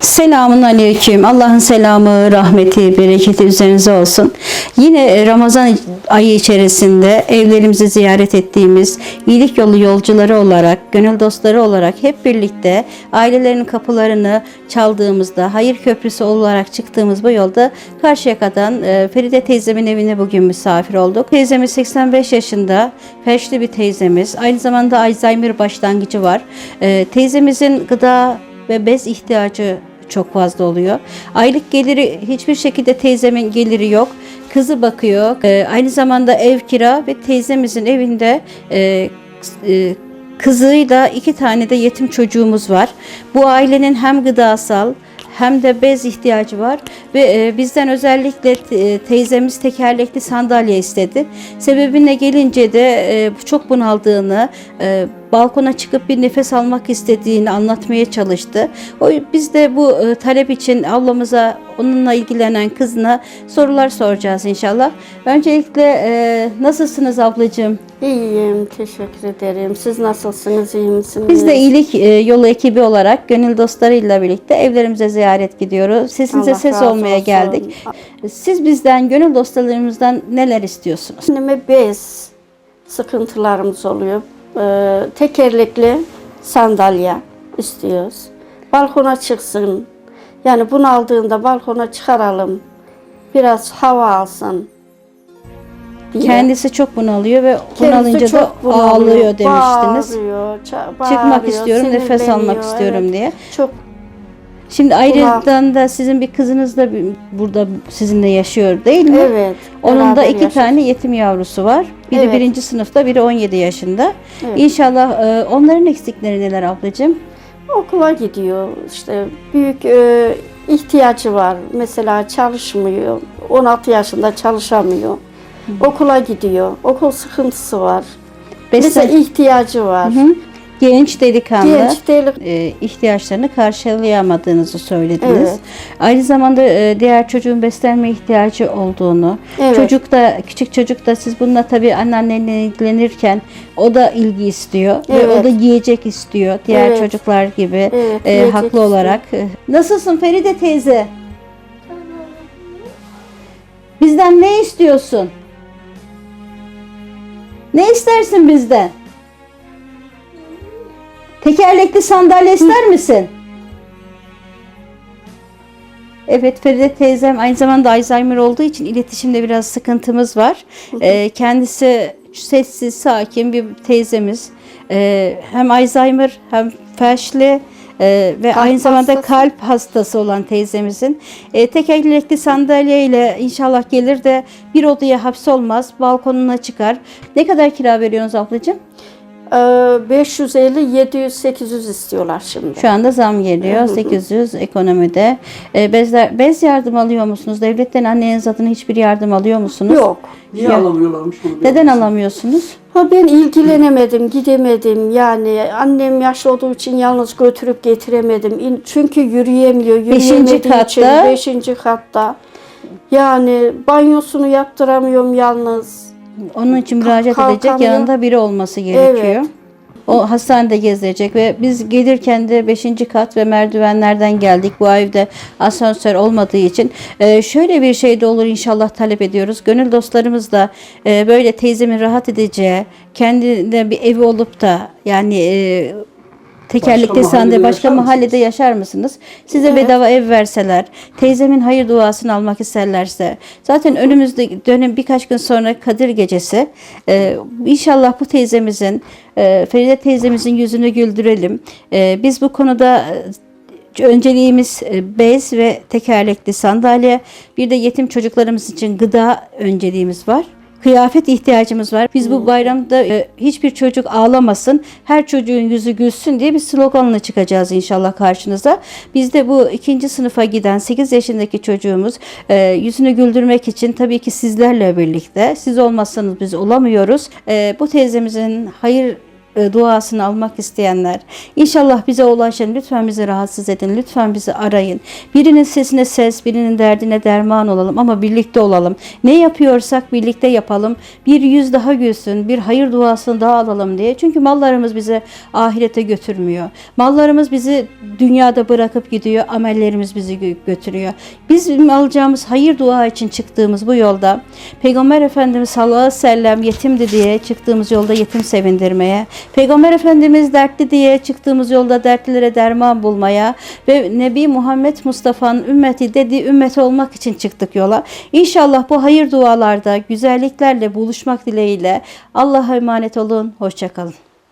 Selamun aleyküm. Allah'ın selamı, rahmeti, bereketi üzerinize olsun. Yine e, Ramazan ayı içerisinde evlerimizi ziyaret ettiğimiz iyilik yolu yolcuları olarak, gönül dostları olarak hep birlikte ailelerin kapılarını çaldığımızda, hayır köprüsü olarak çıktığımız bu yolda Karşıyaka'dan e, Feride teyzemin evine bugün misafir olduk. Teyzemiz 85 yaşında, felçli bir teyzemiz. Aynı zamanda Alzheimer başlangıcı var. E, Teyzemizin gıda ve bez ihtiyacı çok fazla oluyor. Aylık geliri hiçbir şekilde teyzemin geliri yok. Kızı bakıyor. Ee, aynı zamanda ev kira ve teyzemizin evinde e, e, kızıyla iki tane de yetim çocuğumuz var. Bu ailenin hem gıdasal hem de bez ihtiyacı var ve e, bizden özellikle te- teyzemiz tekerlekli sandalye istedi. Sebebine gelince de e, çok bunaldığını, e, balkona çıkıp bir nefes almak istediğini anlatmaya çalıştı. O biz de bu e, talep için ablamıza onunla ilgilenen kızına sorular soracağız inşallah. Öncelikle e, nasılsınız ablacığım? İyiyim, teşekkür ederim. Siz nasılsınız, iyi misiniz? Biz de iyilik e, yolu ekibi olarak gönül dostlarıyla birlikte evlerimize ziyaret gidiyoruz. Sesinize Allah ses olmaya olsun. geldik. Siz bizden, gönül dostlarımızdan neler istiyorsunuz? Anneme bez sıkıntılarımız oluyor. Ee, tekerlekli sandalye istiyoruz. Balkona çıksın. Yani bunu aldığında balkona çıkaralım. Biraz hava alsın. diye. Kendisi çok bunalıyor ve Kendisi bunalınca da bunalıyor, ağlıyor demiştiniz. Bağırıyor, Çıkmak istiyorum, nefes almak istiyorum evet. diye. Çok Şimdi ayrıca da sizin bir kızınız da burada sizinle yaşıyor değil mi? evet. Onun da iki yaşıyoruz. tane yetim yavrusu var. Biri Evet. birinci sınıfta, biri 17 yaşında. Evet. İnşallah e, onların eksikleri neler ablacığım? Okula gidiyor. İşte büyük e, ihtiyacı var. Mesela çalışmıyor. 16 yaşında çalışamıyor. Okula gidiyor. Okul sıkıntısı var. Mesela Besle, ihtiyacı var. Hı. Genç delikanlı. Genç değil. e, ihtiyaçlarını karşılayamadığınızı söylediniz. Evet. Aynı zamanda e, diğer çocuğun beslenme ihtiyacı olduğunu, Evet. çocuk da küçük çocuk da siz bununla tabii anneannenle ilgilenirken o da ilgi istiyor ve Evet. o da yiyecek istiyor diğer Evet. çocuklar gibi Evet, e, haklı istiyor. olarak. Nasılsın Feride teyze? Bizden ne istiyorsun? Ne istersin bizden? Tekerlekli sandalye ister misin? Evet Feride teyzem aynı zamanda Alzheimer olduğu için iletişimde biraz sıkıntımız var. Ee, kendisi sessiz, sakin bir teyzemiz. Ee, hem Alzheimer hem felçli e, ve Kalp aynı zamanda hastası. kalp hastası olan teyzemizin e, tekerlekli sandalye ile inşallah gelir de bir odaya hapsolmaz, balkonuna çıkar. Ne kadar kira veriyorsunuz ablacığım? E, 550, 700, 800 istiyorlar şimdi. Şu anda zam geliyor. 800 ekonomide. E, bezler, bez yardım alıyor musunuz? Devletten anneniz adına hiçbir yardım alıyor musunuz? Yok. Niye Ya. alamıyorlarmış bunu? Neden alamıyorsunuz? Ha ben ilgilenemedim, gidemedim. Yani annem yaşlı olduğu için yalnız götürüp getiremedim. Çünkü yürüyemiyor. Beşinci Yürüyemediği için katta. beşinci katta. Yani banyosunu yaptıramıyorum yalnız. Onun için müracaat edecek kalkamıyor. yanında biri olması gerekiyor. Evet. O hastanede gezecek ve biz gelirken de 5. kat ve merdivenlerden geldik. Bu evde asansör olmadığı için Ee, şöyle bir şey de olur inşallah talep ediyoruz. Gönül dostlarımız da e, böyle teyzemin rahat edeceği, kendine bir evi olup da yani e, tekerlekli sandalye başka yaşar mahallede mısınız? yaşar mısınız? Size Evet. bedava ev verseler, teyzemin hayır duasını almak isterlerse, zaten önümüzde dönem birkaç gün sonra Kadir Gecesi. Ee, inşallah bu teyzemizin, e, Feride teyzemizin yüzünü güldürelim. Ee, biz bu konuda e, önceliğimiz e, bez ve tekerlekli sandalye. Bir de yetim çocuklarımız için gıda önceliğimiz var. Kıyafet ihtiyacımız var. Biz bu bayramda e, hiçbir çocuk ağlamasın, her çocuğun yüzü gülsün diye bir sloganla çıkacağız inşallah karşınıza. Biz de bu ikinci sınıfa giden 8 yaşındaki çocuğumuz e, yüzünü güldürmek için tabii ki sizlerle birlikte, siz olmazsanız biz olamıyoruz. E, bu teyzemizin hayır duasını almak isteyenler inşallah bize ulaşın. Lütfen bizi rahatsız edin. Lütfen bizi arayın. Birinin sesine ses, birinin derdine derman olalım ama birlikte olalım. Ne yapıyorsak birlikte yapalım. Bir yüz daha gülsün, bir hayır duasını daha alalım diye. Çünkü mallarımız bizi ahirete götürmüyor. Mallarımız bizi dünyada bırakıp gidiyor, amellerimiz bizi gö- götürüyor. Bizim alacağımız hayır dua için çıktığımız bu yolda Peygamber Efendimiz sallallahu aleyhi ve sellem yetimdi diye çıktığımız yolda yetim sevindirmeye, Peygamber Efendimiz dertli diye çıktığımız yolda dertlilere derman bulmaya ve Nebi Muhammed Mustafa'nın ümmeti dediği ümmet olmak için çıktık yola. İnşallah bu hayır dualarda güzelliklerle buluşmak dileğiyle Allah'a emanet olun. Hoşçakalın.